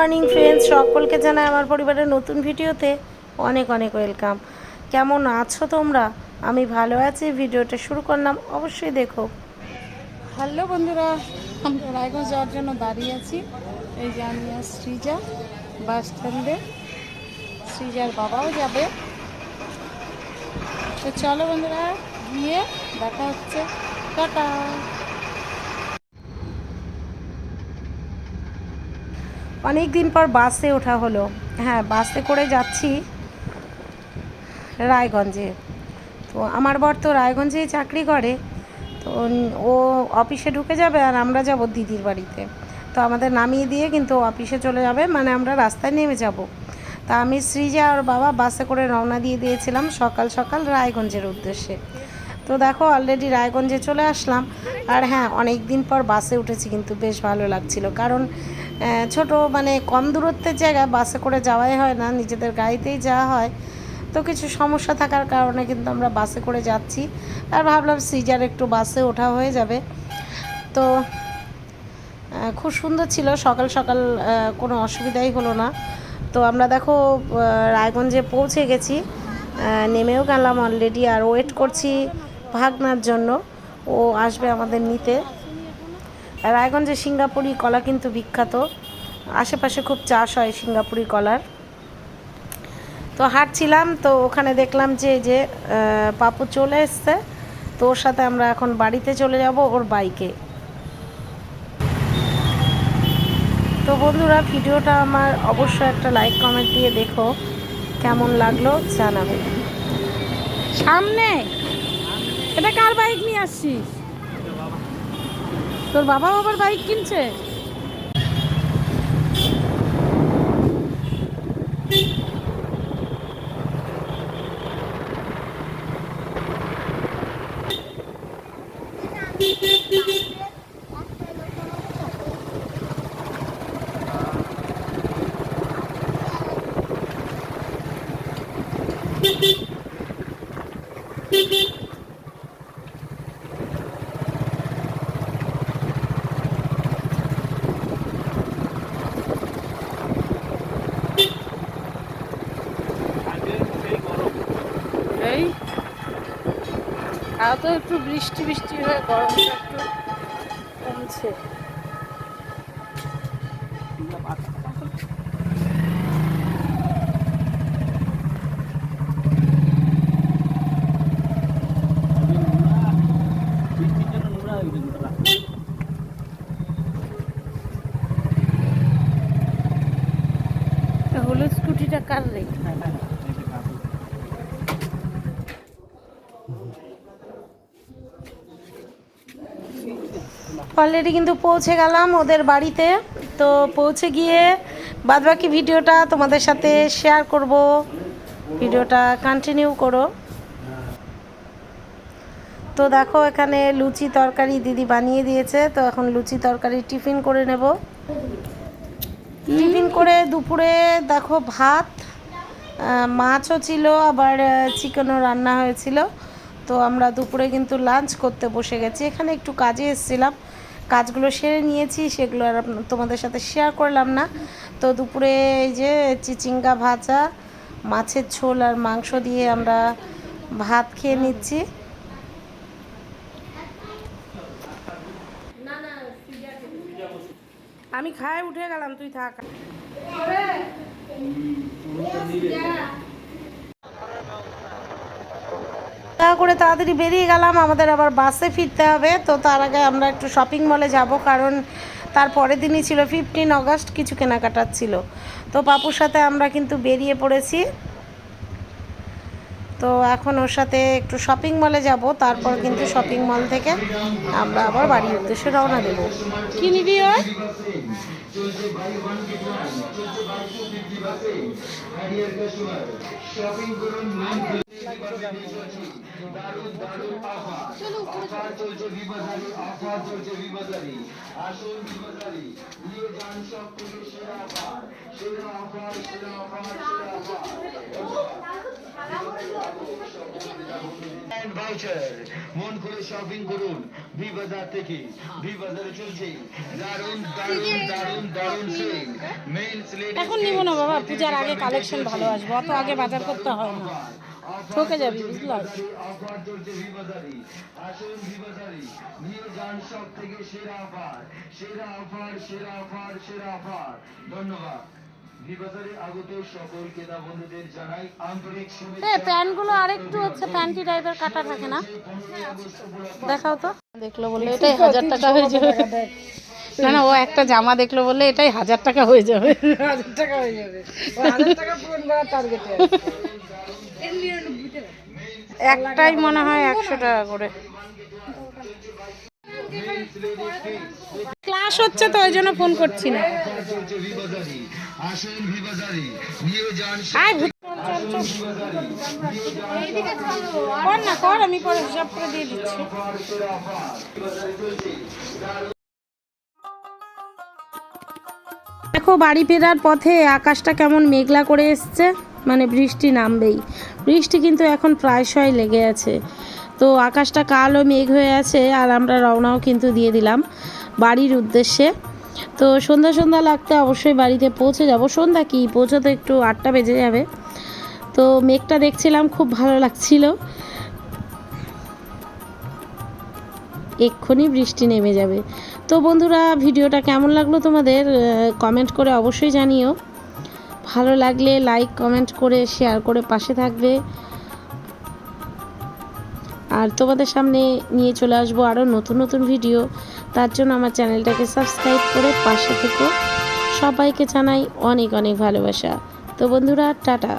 Morning friends সকলকে জানাই আমার পরিবারের নতুন ভিডিওতে অনেক অনেক ওয়েলকাম কেমন আছো তোমরা? আমি ভালো আছি। ভিডিওটা শুরু করলাম। অবশ্যই দেখো। হ্যালো বন্ধুরা, আমরা রায়গঞ্জ যাওয়ার জন্য দাঁড়িয়ে আছি। এই যে আমি আর সৃজা, বাস স্ট্যান্ডে। সৃজার বাবাও যাবে। তো চলো বন্ধুরা, গিয়ে দেখা হচ্ছে। টাটা। অনেক দিন পর বাসে ওঠা হলো। হ্যাঁ বাসে করে যাচ্ছি রায়গঞ্জে। তো আমার বর তো রায়গঞ্জেই চাকরি করে। তো ও অফিসে ঢুকে যাবে আর আমরা যাব দিদির বাড়িতে। তো আমাদের নামিয়ে দিয়ে কিন্তু অফিসে চলে যাবে মানে আমরা রাস্তায় নেমে যাব। তা আমি সৃজা আর বাবা বাসে করে রওনা দিয়ে দিয়েছিলাম সকাল সকাল রায়গঞ্জের উদ্দেশ্যে। তো দেখো অলরেডি রায়গঞ্জে চলে আসলাম। আর হ্যাঁ অনেক দিন পর বাসে উঠেছি, কিন্তু বেশ ভালো লাগছিল। কারণ ছোট মানে কম দূরত্বের জায়গায় বাসে করে যাওয়াই হয় না, নিজেদের গাড়িতেই যাওয়া হয়। তো কিছু সমস্যা থাকার কারণে কিন্তু আমরা বাসে করে যাচ্ছি। আর ভাবলাম সিজার একটু বাসে ওঠা হয়ে যাবে। তো খুব সুন্দর ছিল। সকাল সকাল কোনো অসুবিধাই হলো না। তো আমরা দেখো রায়গঞ্জে পৌঁছে গেছি। নেমেও গেলাম অলরেডি আর ওয়েট করছি ভাগনার জন্য ও আসবে আমাদের নিতে। রায়গঞ্জে সিঙ্গাপুরি কলা কিন্তু বিখ্যাত। আশেপাশে খুব চাষ হয় সিঙ্গাপুরি কলার। তো হাঁটছিলাম, তো ওখানে দেখলাম যে যে পাপু চলে এসছে। তো ওর সাথে আমরা এখন বাড়িতে চলে যাব ওর বাইকে। তো বন্ধুরা, ভিডিওটা আমার অবশ্যই একটা লাইক কমেন্ট দিয়ে দেখো। কেমন লাগল জানাবে। সামনে! এটা কার বাইক নিয়ে আসছিস? তোর বাবা বাবার বাইক কিনছে? এই তাও তো একটু বৃষ্টি বৃষ্টি হয়ে গরমটা একটু কমছে। হলুদ স্কুটিটা কার রে অলরেডি কিন্তু পৌঁছে গেলাম ওদের বাড়িতে। তো পৌঁছে গিয়ে বাদবাকি ভিডিওটা তোমাদের সাথে শেয়ার করব। ভিডিওটা কন্টিনিউ করো। তো দেখো এখানে লুচি তরকারি দিদি বানিয়ে দিয়েছে। তো এখন লুচি তরকারি টিফিন করে নেব। টিফিন করে দুপুরে দেখো ভাত মাছও ছিল, আবার চিকেনও রান্না হয়েছিল। তো আমরা দুপুরে কিন্তু লাঞ্চ করতে বসে গেছি। এখানে একটু কাজে এসেছিলাম। কাজগুলো সেরে নিয়েছি, সেগুলো আর তোমাদের সাথে শেয়ার করলাম না। তো দুপুরে এই যে চিচিঙ্গা ভাজা, মাছের ঝোল আর মাংস দিয়ে আমরা ভাত খেয়ে নিচ্ছি। আমি খায় উঠে গেলাম, তুই থাক। করে তাড়াতাড়ি বেরিয়ে গেলাম। আমাদের আবার বাসে ফিরতে হবে। তো তার আগে আমরা একটু শপিং মলে যাব কারণ তার পরের দিনই ছিল ফিফটিন অগস্ট কিছু কেনাকাটার ছিল। তো পাপুর সাথে আমরা কিন্তু বেরিয়ে পড়েছি। তো এখন ওর সাথে একটু শপিং মলে যাব তারপর কিন্তু শপিং মল থেকে আমরা আবার বাড়ির উদ্দেশ্যে রওনা দেব। কি নিবি ওই মন করে শপিং করুন ভি বাজার থেকে ভি বাজারে চলছে দারুণ দারুণ দারুণ দারুণ সেল মেইন এখন নিব না বাবা পূজার আগে কালেকশন ভালো আসবে অত আগে বাজার করতে হয় না। ঠকে যাবি বুঝলা? অফার চলছে ভি বাজারে আসুন ভি বাজারে নিউ জান শপ থেকে সেরা অফার সেরা অফার সেরা অফার সেরা অফার ধন্যবাদ ভি বাজারে আগত সকল ক্রেতা বন্ধুদের জানাই আন্তরিক এই শুভেচ্ছা প্যান্টগুলো আরেকটু হচ্ছে প্যান্টি টাইপের কাটা থাকে না? দেখাও তো। দেখল বললে এটাই হাজার টাকা হয়ে যাবে। না না ও একটা জামা দেখল বললে এটাই হাজার টাকা হয়ে যাবে। হাজার টাকা হয়ে যাবে। হাজার টাকা পূরণ করার টার্গেটে একটাই মনে হয় একশো টাকা করে। ক্লাস হচ্ছে তো ওই জন্য ফোন করছি না। কর না কর আমি পরে হিসাব করে দিয়ে দিচ্ছি। দেখো বাড়ি ফেরার পথে আকাশটা কেমন মেঘলা করে এসছে। মানে বৃষ্টি নামবেই। বৃষ্টি কিন্তু এখন প্রায়শই লেগে আছে। তো আকাশটা কালো মেঘ হয়ে আছে আর আমরা রওনাও কিন্তু দিয়ে দিলাম বাড়ির উদ্দেশ্যে। তো সন্ধ্যা সন্ধ্যা লাগতে অবশ্যই বাড়িতে পৌঁছে যাব। সন্ধ্যা কি? পৌঁছাতে একটু আটটা বেজে যাবে। তো মেঘটা দেখছিলাম, খুব ভালো লাগছিল। এক্ষুনি বৃষ্টি নেমে যাবে। তো বন্ধুরা, ভিডিওটা কেমন লাগল তোমাদের কমেন্ট করে অবশ্যই জানিও। ভালো লাগলে লাইক কমেন্ট করে শেয়ার করে পাশে থাকবে। আর তোমাদের সামনে নিয়ে চলে আসব আরও নতুন নতুন ভিডিও তার জন্য আমার চ্যানেলটাকে সাবস্ক্রাইব করে পাশে থেকো। সবাইকে জানাই অনেক অনেক ভালোবাসা। তো বন্ধুরা, টাটা।